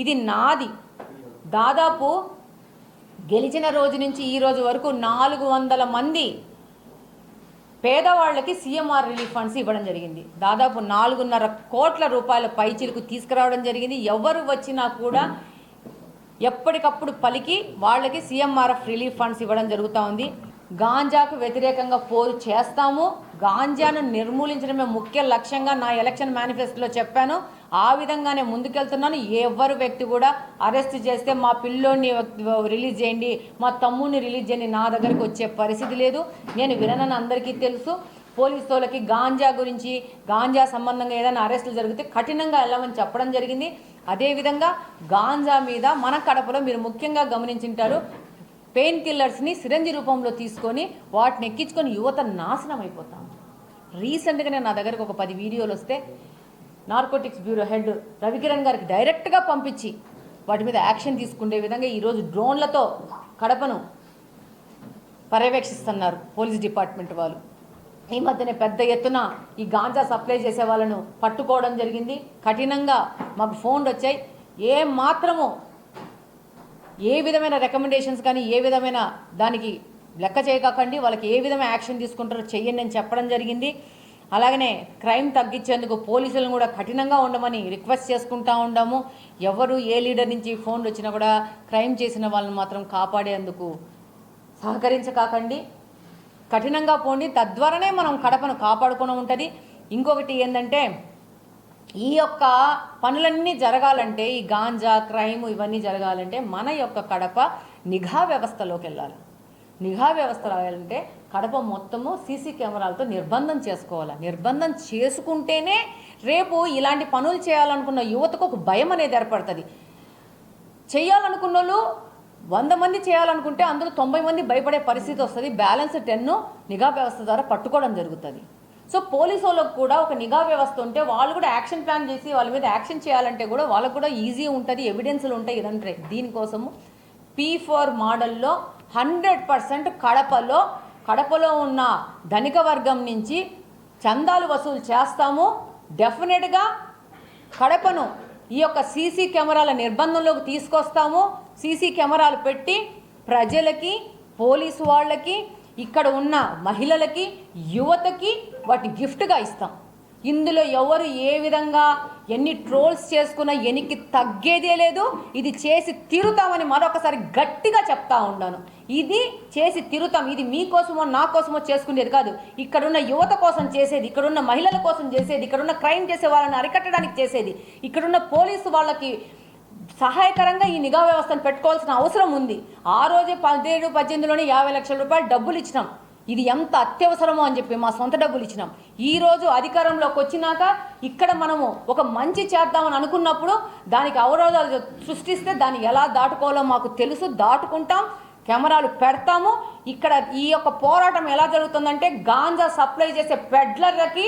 ఇది నాది. దాదాపు గెలిచిన రోజు నుంచి ఈ రోజు వరకు నాలుగు వందల మంది పేదవాళ్ళకి సీఎంఆర్ రిలీఫ్ ఫండ్స్ ఇవ్వడం జరిగింది. దాదాపు నాలుగున్నర కోట్ల రూపాయల పైచిలకు తీసుకురావడం జరిగింది. ఎవరు వచ్చినా కూడా ఎప్పటికప్పుడు పలికి వాళ్ళకి సీఎంఆర్ఎఫ్ రిలీఫ్ ఫండ్స్ ఇవ్వడం జరుగుతూ ఉంది. గాంజాకు వ్యతిరేకంగా పోరు చేస్తాము. గాంజాను నిర్మూలించడమే ముఖ్య లక్ష్యంగా నా ఎలక్షన్ మేనిఫెస్టోలో చెప్పాను. ఆ విధంగానే ముందుకెళ్తున్నాను. ఎవరు వ్యక్తి కూడా అరెస్ట్ చేస్తే మా పిల్లోని రిలీజ్ చేయండి మా తమ్ముడిని రిలీజ్ చేయండి నా దగ్గరికి వచ్చే పరిస్థితి లేదు. నేను విననని అందరికీ తెలుసు. పోలీసు వాళ్ళకి గాంజా గురించి గాంజా సంబంధంగా ఏదైనా అరెస్టులు జరిగితే కఠినంగా వెళ్ళమని చెప్పడం జరిగింది. అదేవిధంగా గాంజా మీద మన కడపలో మీరు ముఖ్యంగా గమనించింటారు. పెయిన్ కిల్లర్స్ని సిరంజి రూపంలో తీసుకొని వాటిని ఎక్కించుకొని యువత నాశనం అయిపోతాం. రీసెంట్గానే నా దగ్గరకు ఒక పది వీడియోలు వస్తే నార్కోటిక్స్ బ్యూరో హెడ్ రవికిరణ్ గారికి డైరెక్ట్గా పంపించి వాటి మీద యాక్షన్ తీసుకునే విధంగా ఈరోజు డ్రోన్లతో కడపను పర్యవేక్షిస్తున్నారు పోలీస్ డిపార్ట్మెంట్ వాళ్ళు. ఈ మధ్యనే పెద్ద ఎత్తున ఈ గాంజా సప్లై చేసే వాళ్ళను పట్టుకోవడం జరిగింది. కఠినంగా మాకు ఫోన్లు వచ్చాయి. ఏ మాత్రము ఏ విధమైన రికమెండేషన్స్ కానీ ఏ విధమైన దానికి లెక్క చేయకండి వాళ్ళకి ఏ విధమైన యాక్షన్ తీసుకుంటారో చెయ్యండి అని చెప్పడం జరిగింది. అలాగనే క్రైమ్ తగ్గించేందుకు పోలీసులను కూడా కఠినంగా ఉండమని రిక్వెస్ట్ చేసుకుంటా ఉండాము. ఎవరు ఏ లీడర్ నుంచి ఫోన్లు వచ్చినా కూడా క్రైమ్ చేసిన వాళ్ళని మాత్రం కాపాడేందుకు సహకరించకాకండి. కఠినంగా పోండి తద్వారానే మనం కడపను కాపాడుకుని ఉంటుంది. ఇంకొకటి ఏంటంటే ఈ యొక్క పనులన్నీ జరగాలంటే ఈ గాంజా క్రైమ్ ఇవన్నీ జరగాలంటే మన యొక్క కడప నిఘా వ్యవస్థలోకి వెళ్ళాలి. నిఘా వ్యవస్థ రాయాలంటే కడప మొత్తము సీసీ కెమెరాలతో నిర్బంధం చేసుకోవాలి? నిర్బంధం చేసుకుంటేనే రేపు ఇలాంటి పనులు చేయాలనుకున్న యువతకు ఒక భయం అనేది ఏర్పడుతుంది. చేయాలనుకున్న వాళ్ళు వంద మంది చేయాలనుకుంటే అందులో తొంభై మంది భయపడే పరిస్థితి వస్తుంది. బ్యాలెన్స్ టెన్ను నిఘా వ్యవస్థ ద్వారా పట్టుకోవడం జరుగుతుంది. సో పోలీసు వాళ్ళకు కూడా ఒక నిఘా వ్యవస్థ ఉంటే వాళ్ళు కూడా యాక్షన్ ప్లాన్ చేసి వాళ్ళ మీద యాక్షన్ చేయాలంటే కూడా వాళ్ళకు కూడా ఈజీ ఉంటుంది ఎవిడెన్స్లు ఉంటాయి ఇదంటే. దీనికోసము పీ ఫోర్ మోడల్లో హండ్రెడ్ పర్సెంట్ కడపలో కడపలో ఉన్న ధనిక వర్గం నుంచి చందాలు వసూలు చేస్తాము. డెఫినెట్గా కడపను ఈ యొక్క సీసీ కెమెరాల నిర్బంధంలోకి తీసుకొస్తాము. సీసీ కెమెరాలు పెట్టి ప్రజలకి పోలీసు వాళ్ళకి ఇక్కడ ఉన్న మహిళలకి యువతకి వాటి గిఫ్ట్గా ఇస్తాం. ఇందులో ఎవరు ఏ విధంగా ఎన్ని ట్రోల్స్ చేసుకున్నా ఎనికి తగ్గేదే లేదు. ఇది చేసి తిరుతామని మరొకసారి గట్టిగా చెప్తా ఉన్నాను ఇది చేసి తిరుతాం. ఇది మీకోసమో నా కోసమో చేసుకునేది కాదు. ఇక్కడున్న యువత కోసం చేసేది ఇక్కడున్న మహిళల కోసం చేసేది ఇక్కడున్న క్రైమ్ చేసే వాళ్ళని అరికట్టడానికి చేసేది ఇక్కడున్న పోలీసు వాళ్ళకి సహాయకరంగా ఈ నిఘా వ్యవస్థను పెట్టుకోవాల్సిన అవసరం ఉంది. ఆ రోజే పదిహేడు పద్దెనిమిదిలోనే యాభై లక్షల రూపాయలు డబ్బులు ఇచ్చినాం. ఇది ఎంత అత్యవసరమో అని చెప్పి మా సొంత డబ్బులు ఇచ్చినాం. ఈరోజు అధికారంలోకి వచ్చినాక ఇక్కడ మనము ఒక మంచి చేద్దామని అనుకున్నప్పుడు దానికి అవరోధాలు సృష్టిస్తే దాన్ని ఎలా దాటుకోవాలో మాకు తెలుసు. దాటుకుంటాం కెమెరాలు పెడతాము. ఇక్కడ ఈ యొక్క పోరాటం ఎలా జరుగుతుందంటే గాంజా సప్లై చేసే పెడ్లర్లకి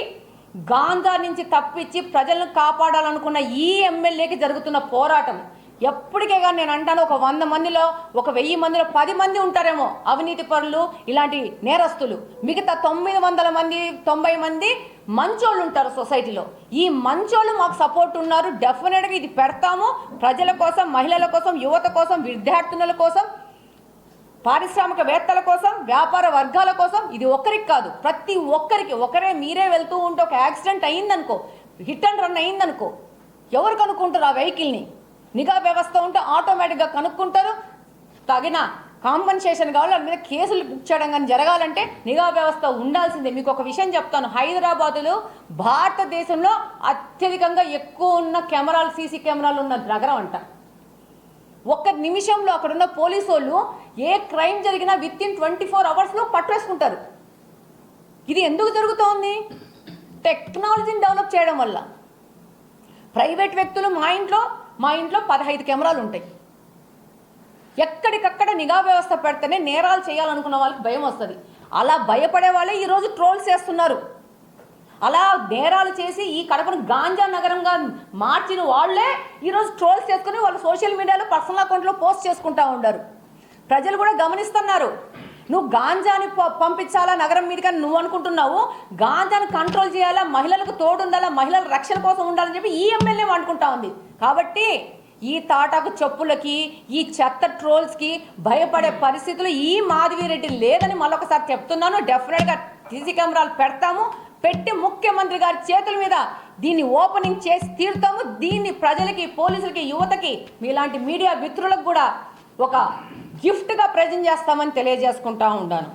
గాంజా నుంచి తప్పించి ప్రజలను కాపాడాలనుకున్న ఈ ఎమ్మెల్యేకి జరుగుతున్న పోరాటం. ఎప్పటికే కానీ నేను అంటాను ఒక వంద మందిలో ఒక వెయ్యి మందిలో పది మంది ఉంటారేమో అవినీతి పరులు ఇలాంటి నేరస్తులు. మిగతా తొమ్మిది వందల మంది తొంభై మంది మంచోళ్ళు ఉంటారు సొసైటీలో. ఈ మంచోళ్ళు మాకు సపోర్ట్ ఉన్నారు. డెఫినెట్గా ఇది పెడతాము. ప్రజల కోసం మహిళల కోసం యువత కోసం విద్యార్థినుల కోసం పారిశ్రామికవేత్తల కోసం వ్యాపార వర్గాల కోసం ఇది ఒక్కరికి కాదు. ప్రతి ఒక్కరికి ఒకరే మీరే వెళ్తూ ఉంటే ఒక యాక్సిడెంట్ అయిందనుకో హిట్ అండ్ రన్ అయిందనుకో ఎవరు కనుక్కుంటారు ఆ వెహికల్ని? నిఘా వ్యవస్థ ఉంటే ఆటోమేటిక్గా కనుక్కుంటారు. తగిన కాంపన్సేషన్ కావాలి దాని మీద కేసులు బుక్ చేయడం కానీ జరగాలంటే నిఘా వ్యవస్థ ఉండాల్సిందే. మీకు ఒక విషయం చెప్తాను. హైదరాబాదులో భారతదేశంలో అత్యధికంగా ఎక్కువ ఉన్న కెమెరాలు సీసీ కెమెరాలు ఉన్న నగరం అంట. ఒక్క నిమిషంలో అక్కడ ఉన్న పోలీసు వాళ్ళు ఏ క్రైమ్ జరిగినా విత్ ఇన్ ట్వంటీ ఫోర్ అవర్స్లో పట్టువేసుకుంటారు ఇది ఎందుకు జరుగుతోంది? టెక్నాలజీని డెవలప్ చేయడం వల్ల. ప్రైవేట్ వ్యక్తులు మా ఇంట్లో మా ఇంట్లో పదహైదు కెమెరాలు ఉంటాయి. ఎక్కడికక్కడ నిఘా వ్యవస్థ పెడితేనే నేరాలు చేయాలనుకున్న వాళ్ళకి భయం వస్తుంది. అలా భయపడే వాళ్ళే ఈరోజు ట్రోల్స్ చేస్తున్నారు. అలా నేరాలు చేసి ఈ కడపను గాంజా నగరంగా మార్చిన వాళ్ళే ఈరోజు ట్రోల్స్ చేసుకుని వాళ్ళు సోషల్ మీడియాలో పర్సనల్ అకౌంట్లో పోస్ట్ చేసుకుంటా ఉన్నారు ప్రజలు కూడా గమనిస్తున్నారు. నువ్వు గాంజాని పంపించాలా నగరం మీదకని నువ్వు అనుకుంటున్నావు? గాంజాని కంట్రోల్ చేయాలా? మహిళలకు తోడు ఉండాలా? మహిళల రక్షణ కోసం ఉండాలని చెప్పి ఈ ఎమ్మెల్యే అనుకుంటా ఉంది. కాబట్టి ఈ తాటాకు చెప్పులకి ఈ చెత్త ట్రోల్స్కి భయపడే పరిస్థితులు ఈ మాధవిరెడ్డి లేదని మరొకసారి చెప్తున్నాను. డెఫినెట్గా సీసీ కెమెరాలు పెడతాము. పెట్టి ముఖ్యమంత్రి గారి చేతుల మీద దీన్ని ఓపెనింగ్ చేసి తీరుతాము. దీన్ని ప్రజలకి పోలీసులకి యువతకి మీలాంటి మీడియా మిత్రులకు కూడా ఒక గిఫ్ట్గా ప్రజెంట్ చేస్తామని తెలియజేసుకుంటా ఉన్నాను